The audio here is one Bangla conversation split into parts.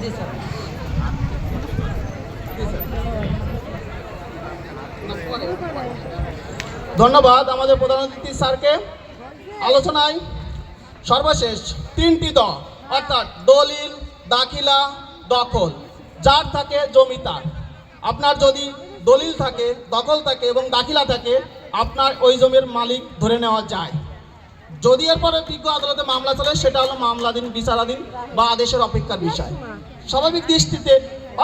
জি, স্যার। ধন্যবাদ আমাদের প্রধান অতিথি স্যারকে। আলোচনায় সর্বশেষ তিনটি দ অর্থাৎ দলিল, দাখিলা, দখল, যার থাকে জমি তার। আপনার যদি দলিল থাকে, দখল থাকে এবং দাখিলা থাকে, আপনার ওই জমির মালিক ধরে নেওয়া যায়। যদি এরপরে বিজ্ঞ আদালতে মামলা চলে, সেটা হলো মামলাধীন, বিচারাধীন বা আদেশের অপেক্ষার বিষয়। স্বাভাবিক দৃষ্টিতে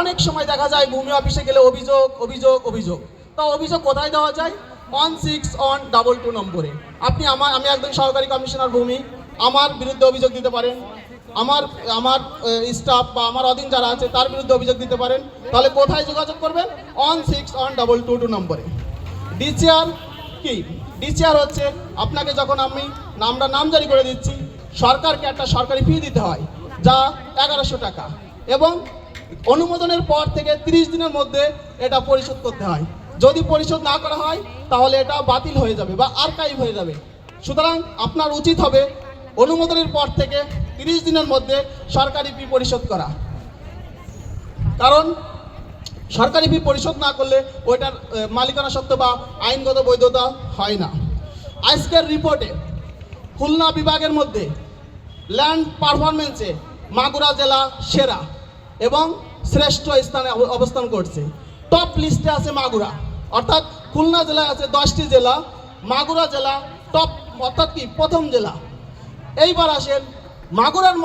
অনেক সময় দেখা যায় ভূমি অফিসে গেলে অভিযোগ অভিযোগ অভিযোগ। তা অভিযোগ কোথায় দেওয়া যায়? One six one double two নম্বরে। আপনি আমার, আমি একজন সহকারী কমিশনার ভূমি, আমার বিরুদ্ধে অভিযোগ দিতে পারেন। আমার আমার স্টাফ বা আমার অধীন যারা আছে, তার বিরুদ্ধে অভিযোগ দিতে পারেন। তাহলে কোথায় যোগাযোগ করবেন? One six one double two two নম্বরে। ডিসিআর কি? ডিসিআর হচ্ছে আপনাকে যখন আমি আমরা নামজারি করে দিচ্ছি, সরকারকে একটা সরকারি ফি দিতে হয়, যা এগারোশো টাকা। এবং অনুমোদনের পর থেকে তিরিশ দিনের মধ্যে এটা পরিশোধ করতে হয়। যদি পরিশোধ না করা হয়, তাহলে এটা বাতিল হয়ে যাবে বা আর্কাইভ হয়ে যাবে। সুতরাং আপনার উচিত হবে অনুমোদনের পর থেকে তিরিশ দিনের মধ্যে সরকারি ফি পরিশোধ করা। কারণ সরকারি ফি পরিশোধ না করলে ওইটার মালিকানা সত্ত্ব বা আইনগত বৈধতা হয় না। আজকের রিপোর্টে খুলনা বিভাগের মধ্যে ল্যান্ড পারফরমেন্সে মাগুরা জেলা সেরা এবং শ্রেষ্ঠ স্থানে অবস্থান করছে। টপ লিস্টে আছে মাগুরা। অর্থাৎ খুলনা জেলায় আছে দশটি জেলা, মাগুরা জেলা টপ অর্থাৎ কি, প্রথম জেলা। এইবার আসেন মাগুরার